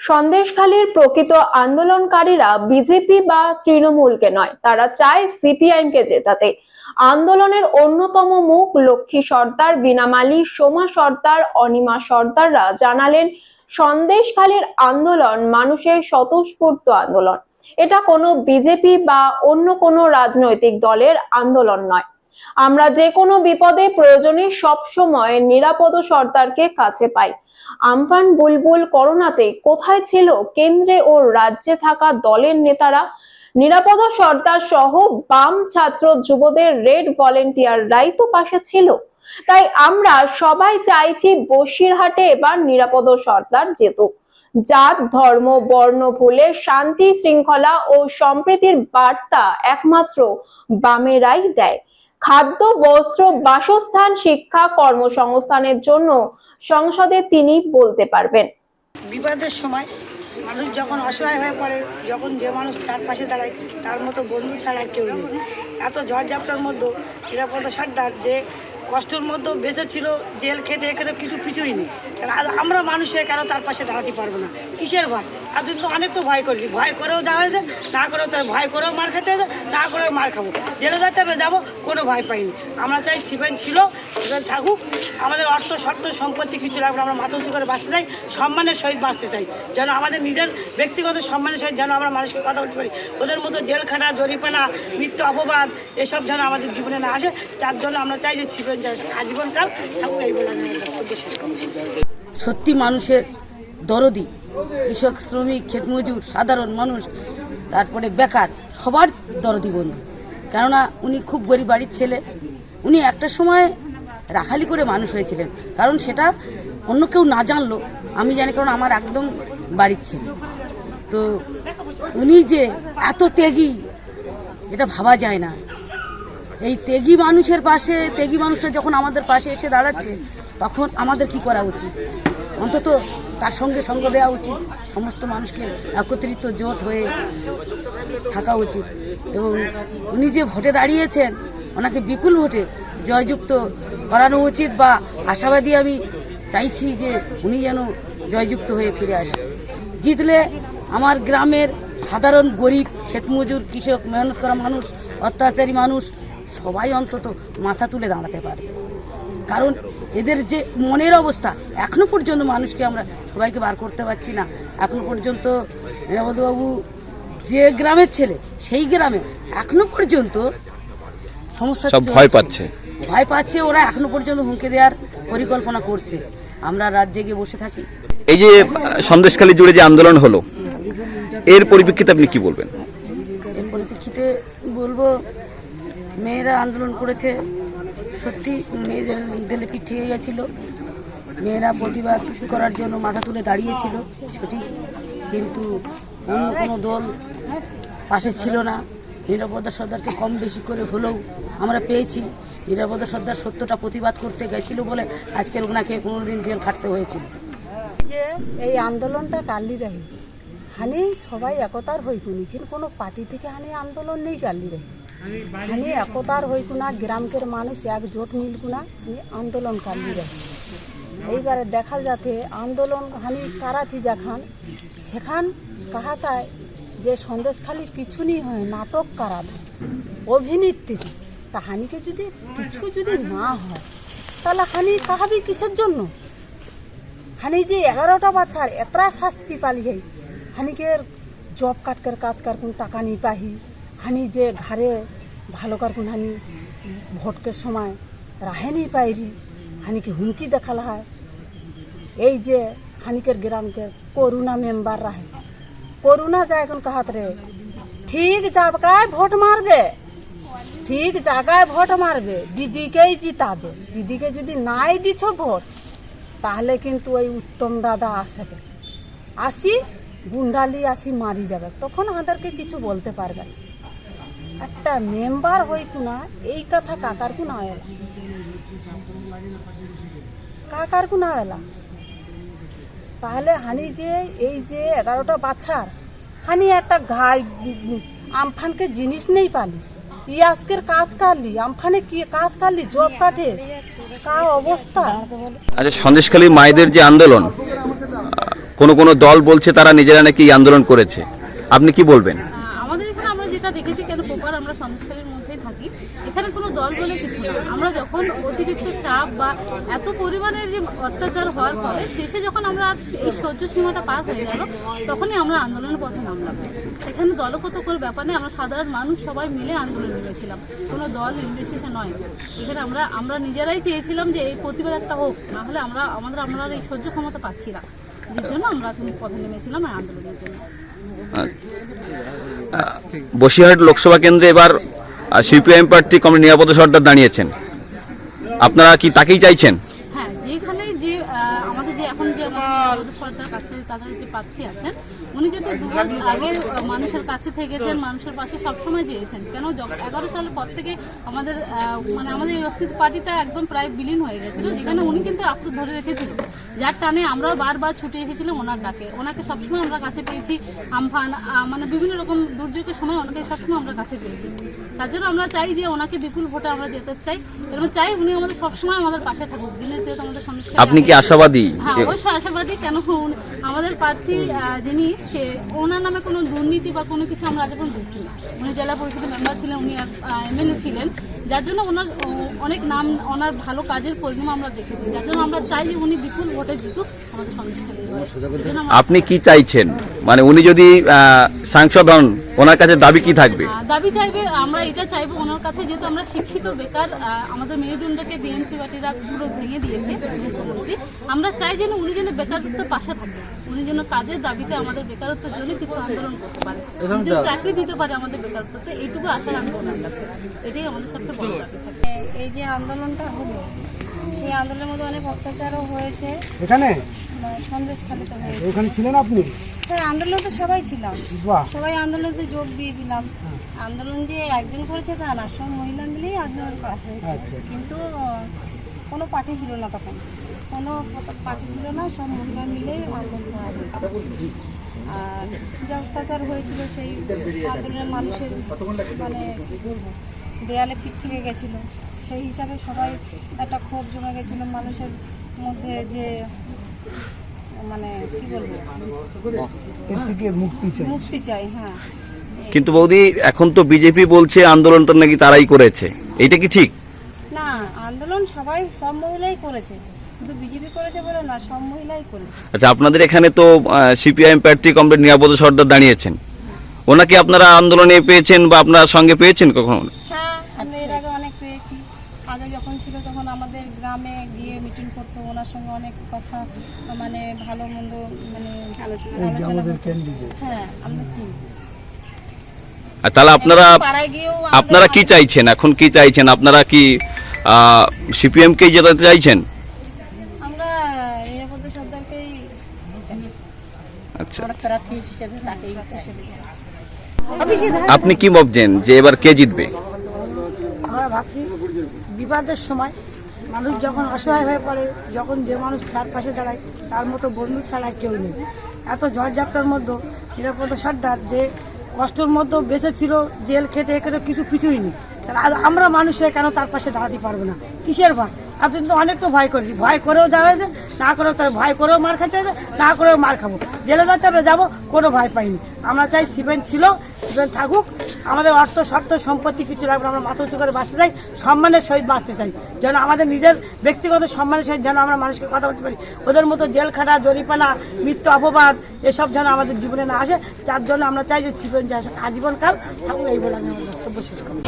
সন্দেশখালীর প্রকৃত আন্দোলনকারীরা বিজেপি বা তৃণমূলকে নয়, তারা চায় সিপিআইএম কে জেতাতে। আন্দোলনের অন্যতম মুখ লক্ষ্মী সর্দার বিনামালী সোমা সর্দার, অনিমা সর্দাররা জানালেন, সন্দেশখালীর আন্দোলন মানুষের স্বতঃস্ফূর্ত আন্দোলন। এটা কোনো বিজেপি বা অন্য কোনো রাজনৈতিক দলের আন্দোলন নয়। আমরা যে কোনো বিপদে প্রয়োজনে সব সময় নিরাপদ সর্দারকে কাছে পাই। আমফান বুলবুল করোনাতে কোথায় ছিল, কেন্দ্রে ও রাজ্যে থাকা দলের নেতারা? নিরাপদ সর্দার সহ বাম ছাত্র যুবদের রেড ভলেন্টিয়াররাই তো পাশে ছিল। তাই আমরা সবাই চাইছি বসিরহাটে এবার নিরাপদ সর্দার যেতুক জাত, ধর্ম, বর্ণ, ভুলে, শান্তি, শৃঙ্খলা ও সম্প্রীতির বার্তা একমাত্র বামেরাই দেয়। খাদ্য, বস্ত্র, বাসস্থান, শিক্ষা, কর্মসংস্থানের জন্য সংসদে তিনি বলতে পারবেন। বিপদের সময় মানুষ যখন অসহায় হয়ে পড়ে, যখন যে মানুষ চারপাশে দাঁড়ায়, তার মতো বন্ধু ছাড়া কেউ নেই। এত ঝড়ঝাপটার মধ্যে নিরাপদ সর্দার যে কষ্টের মধ্যেও বেঁচে ছিল, জেল খেটে এখানে কিছু কিছুই নেই। আমরা মানুষ হয়ে কেন তার পাশে দাঁড়াতে পারব না? কিসের ভয়? এতদিন তো অনেক তো ভয় করেছি। ভয় করেও যাওয়া হয়েছে, না করেও তার ভয় করেও মার খেতে হয়েছে, না করেও মার খাব। জেলে যাতে যাব, কোনো ভয় পাইনি। আমরা চাই সিভেন ছিল সিভেন থাকুক। আমাদের অর্থ, শর্ত, সম্পত্তি কিছু লাগবে আমরা মাথা উঁচু করে বাঁচতে চাই, সম্মানের সহিত বাঁচতে চাই। যেন আমাদের নিজের ব্যক্তিগত সম্মানের সহিত যেন আমরা মানুষকে কথা বলতে পারি। ওদের মতো জেলখানা জরিপানা মৃত্যু, অপবাদ, এসব যেন আমাদের জীবনে না আসে, তার জন্য আমরা চাই যে সিভেন সত্যি মানুষের দরদি, কৃষক, শ্রমিক ক্ষেতমজুর সাধারণ মানুষ, তারপরে বেকার, সবার দরদি বন্ধু। কেননা উনি খুব গরিব বাড়ির ছেলে। উনি একটা সময় রাখালি করে মানুষ হয়েছিলেন। কারণ সেটা অন্য কেউ না জানলো। আমি জানি কারণ আমার একদম বাড়ির ছেলে। তো উনি যে এত ত্যাগী, এটা ভাবা যায় না। এই তেগি মানুষের পাশে, তেগি মানুষটা যখন আমাদের পাশে এসে দাঁড়াচ্ছে, তখন আমাদের কি করা উচিত? অন্তত তার সঙ্গে সঙ্গ দেওয়া উচিত। সমস্ত মানুষকে একত্রিত জোট হয়ে থাকা উচিত। এবং উনি যে ভোটে দাঁড়িয়েছেন, ওনাকে বিপুল ভোটে জয়যুক্ত করানো উচিত বা আশাবাদী আমি চাইছি যে উনি যেন জয়যুক্ত হয়ে ফিরে আসে জিতলে আমার গ্রামের সাধারণ গরিব, ক্ষেতমজুর, কৃষক, মেহনত করা মানুষ, অত্যাচারী মানুষ সবাই অন্তত মাথা তুলে দাঁড়াতে পারবে কারণ এদের যে মনের অবস্থা এখনও পর্যন্ত মানুষকে আমরা সবাইকে বার করতে পারছি না। এখনও পর্যন্ত নিরাপদবাবু যে গ্রামের ছেলে সেই গ্রামে এখনও পর্যন্ত সমস্যা সব ভয় পাচ্ছে। ভয় পাচ্ছে ওরা এখনও পর্যন্ত হুমকি দেওয়ার পরিকল্পনা করছে। আমরা রাজ্যে গিয়ে বসে থাকি। এই যে সন্দেশখালী জুড়ে যে আন্দোলন হলো এর পরিপ্রেক্ষিতে আপনি কি বলবেন? এর পরিপ্রেক্ষিতে বলব মেয়েরা আন্দোলন করেছে। সত্যি মেয়েদের দিলে পিঠিয়ে গেছিল। মেয়েরা প্রতিবাদ করার জন্য মাথা তুলে দাঁড়িয়েছিল, সঠিক। কিন্তু অন্য কোনো দল পাশে ছিল না। নিরাপত্তা সর্দারকে কম বেশি করে হলেও আমরা পেয়েছি। নিরাপত্তা সর্দার সত্যটা প্রতিবাদ করতে গেছিল বলে আজকের ওনাকে পনেরো দিন জেল খাটতে হয়েছিল। যে এই আন্দোলনটা কালি রাহি। হানি সবাই একতার হইকুনি কিন্তু কোনো পার্টি থেকে হানি আন্দোলন নেই কালি হানি একতার হইকুনা গ্রামকের মানুষ একজোট মিলকুনা হানি আন্দোলন কালি রাহি এইবারে দেখা যাতে আন্দোলন হানি কারাতি যাখান সেখান কাহাতায় যে সন্দেশখালি কিছু নি হয়, নাটক কারা অভিনেত্রী তা হানিকে যদি কিছু যদি না হয়, তাহলে হানি কাহাবি কিসের জন্য? হানি যে এগারোটা বাচ্চার এতরা শাস্তি পালিয়ে হানিকের জব কাটকের কাজ কারকুন টাকা নি পাহি হানি যে ঘরে ভালো কারকুন হানি, ভোটকের সময় রাহেনি পাইরি, হানিকে হুমকি দেখাল হয়। এই যে হানিকের গ্রামকে করুণা মেম্বার রাহে। করুণা যায় এখন কাহাত রে? ঠিক জায়গায় ভোট মারবে। ঠিক জায়গায় ভোট মারবে, দিদিকেই জিতাবে। দিদিকে যদি নাই দিছ ভোট, তাহলে কিন্তু ওই উত্তম দাদা আসবে। আসি, গুন্ডালি আসি মারি যাবে। তখন আমাদেরকে কিছু বলতে পারবে না। একটা মেম্বার হই না এই কথা কাকার কুনা এলা। কাকার কুনা এলা। তাহলে হানি যে এই যে এগারোটা বাচ্চার হানি একটা ঘাই আমফানকে জিনিস নেই পালি। ই আজকের কাজ কাটলি আমফানে কি কাজ কাটলি জব কাটে কা অবস্থা? আচ্ছা সন্দেশখালী মায়েদের যে আন্দোলন কোনো কোনো দল বলছে তারা নিজেরা নাকি এই আন্দোলন করেছে। আপনি কি বলবেন? আমাদের এখানে আমরা যেটা দেখেছি কেন আমরা সন্দেশখালীর মধ্যেই থাকি, এখানে কোনো দল বলে কিছু না। আমরা যখন অতিরিক্ত চাপ বা এত পরিমাণের যে অত্যাচার হওয়ার পরে শেষে যখন আমরা এই সহ্য সীমাটা পার হয়ে গেল, তখনই আমরা আন্দোলনের পথে নামলাম। এখানে দলগত করে ব্যাপার আমরা সাধারণ মানুষ, সবাই মিলে আন্দোলন নেমেছিলাম। কোনো দল নির্বিশেষে নয়। এখানে আমরা আমরা নিজেরাই চেয়েছিলাম যে এই প্রতিবাদ একটা হোক, না হলে আমরা, আমাদের, আমরা এই সহ্য ক্ষমতা পাচ্ছি না। জন্য আমরা পথে নেমেছিলাম এই আন্দোলনের জন্য। বসিরহাট লোকসভা কেন্দ্রে এবার সিপিআইএম প্রার্থী কমরেড নিরাপদ সর্দার দাঁড়িয়েছেন। আপনারা কি তাকেই চাইছেন? হ্যাঁ যেখানে যে আমাদের যে এখন যে আমাদের নিরাপদ সরকার কাছে তাদের যে প্রার্থী আছেন উনি যেহেতু দুবার আগে মানুষের কাছে থেকেছেন মানুষের পাশে সবসময় চেয়েছেন। কেন এগারো সালের পর থেকে আমাদের মানে আমাদের অস্তিত্ব পার্টিটা একদম প্রায় বিলীন হয়ে গেছিল যেখানে উনি কিন্তু আস্তে ধরে রেখেছিল যার টানে আমরাও বারবার ছুটে এসেছিলাম ওনার ডাকে। ওনাকে সবসময় আমরা কাছে পেয়েছি। আমফান মানে বিভিন্ন রকম দুর্যোগের সময় ওনাকে সবসময় আমরা কাছে পেয়েছি। তার জন্য আমরা চাই যে ওনাকে বিপুল ভোটে আমরা যেতে চাই। এবং চাই উনি আমাদের সবসময় আমাদের পাশে থাকুক। দিনের দিন আমাদের সন্দেশ আপনি কি আশাবাদী? হ্যাঁ অবশ্যই আশাবাদী। কেন আমাদের প্রার্থী যিনি সে ওনার নামে কোনো দুর্নীতি বা কোনো কিছু আমরা আজ এখন দেখি না। উনি জেলা পরিষদের মেম্বার ছিলেন উনি এমএলএ ছিলেন। যার জন্য ওনার অনেক নাম, ওনার ভালো কাজের পরিণাম আমরা দেখেছি। যার জন্য আমরা চাই যে উনি বিপুল ভোটে জিতুক। আপনি কি চাইছেন? মানে উনি যদি সাংসদ হন ওনার কাছে দাবি কি থাকবে? দাবি চাইবে আমরা এটা চাইব ওনার কাছে যেহেতু আমরা শিক্ষিত বেকার আমাদের মেরুদণ্ডকে ডিএমসি পার্টিরা পুরো ভেঙে দিয়েছে মুখ্যমন্ত্রী। আমরা চাই যেন উনি যেন বেকারত্বের পাশে থাকে উনি যেন কাজের দাবিতে আমাদের বেকারত্বের জন্য কিছু আন্দোলন করতে পারে উনি যেন চাকরি দিতে পারে আমাদের বেকারত্বতে এইটুকু আশা রাখব ওনার কাছে। এটাই আমাদের সবচেয়ে বড় এই যে আন্দোলনটা হলো সেই আন্দোলনের মধ্যে অনেক অত্যাচারও হয়েছে। এখানে? সন্দেশখালিতে হয়েছে। ওখানে ছিলেন আপনি? হ্যাঁ আন্দোলন তো সবাই ছিলাম। সবাই আন্দোলনে যোগ দিয়েছিলাম। আন্দোলন যে একজন করেছে তা না সব মহিলা মিলেই আন্দোলন করা হয়েছে। আচ্ছা। কিন্তু কোনো পার্টি ছিল না তখন। কোনো পার্টি ছিল না সব মহিলা মিলেই আন্দোলন করা হয়েছে। আর যা অত্যাচার হয়েছিল সেই আন্দোলনের মানুষের মানে দেয়ালে পিঠ থেকে গেছিল। সেই হিসাবে সবাই একটা ক্ষোভ জমে গেছিল মানুষের মধ্যে যে মানে কি বলব? এর থেকে মুক্তি চাই। মুক্তি চাই হ্যাঁ। কিন্তু বৌদি এখন তো বিজেপি বলছে আন্দোলনটা নাকি তারাই করেছে। এটা কি ঠিক? না আন্দোলন সবাই সব মহিলাই করেছে। শুধু বিজেপি করেছে বলে না সব মহিলাই করেছে। আচ্ছা আপনাদের এখানে তো সিপিআইএম প্রার্থী কমরেড নিরাপদ সর্দার দাঁড়িয়েছেন। ওনাকে আপনারা আন্দোলনে পেয়েছেন বা আপনার সঙ্গে পেয়েছেন কখনো? হ্যাঁ আমরা এর আগে অনেক পেয়েছি। আগে যখন ছিল তখন আমাদের গ্রামে সঙ্গে অনেক কথা মানে ভালো মন্দ মানে আলোচনা হ্যাঁ আমরা চিনি। তাহলে আপনারা আপনারা কি চাইছেন? এখন কি চাইছেন? আপনারা কি সিপিএম কে জেতাতে চাইছেন? আমরা নিরাপদ সর্দারকেই আচ্ছা। আপনি কি ভাবছেন যে এবার কে জিতবে? আমরা ভাবছি বিবাদের সময়। মানুষ যখন অসহায় হয়ে পড়ে, যখন যে মানুষ চারপাশে দাঁড়ায়, তার মতো বন্ধু ছাড়া কেউ নেই। এত ঝড়ঝাপটার মধ্যে নিরাপদ সর্দার যে কষ্টর মধ্যেও বেঁচে ছিল জেল খেটে এখানে কিছু কিছুই নেই তাহলে আমরা মানুষ হয়ে কেন তার পাশে দাঁড়াতে পারব না? কিসের ভয় আপনি তো অনেক তো ভয় করেছি। ভয় করেও যাওয়া হয়েছে, না করেও তার ভয় করেও মার খেতে হয়েছে, না করেও মার খাব। জেলে যাতে আমরা যাব, কোনো ভয় পাইনি। আমরা চাই সিমেন্ট ছিল সিমেন্ট থাকুক। আমাদের অর্থ, শর্ত, সম্পত্তি কিছু লাগবে আমরা মাথা উঁচু করে বাঁচতে চাই, সম্মানের সহিত বাঁচতে চাই। যেন আমাদের নিজের ব্যক্তিগত সম্মানের সহিত যেন আমরা মানুষকে কথা বলতে পারি। ওদের মতো জেল খাটা জরিপানা মৃত্যু, অপবাদ, এসব যেন আমাদের জীবনে না আসে, তার জন্য আমরা চাই যে সিমেন্ট আজীবনকাল থাকুক, এই বলে আমি আমার বক্তব্য শেষ করি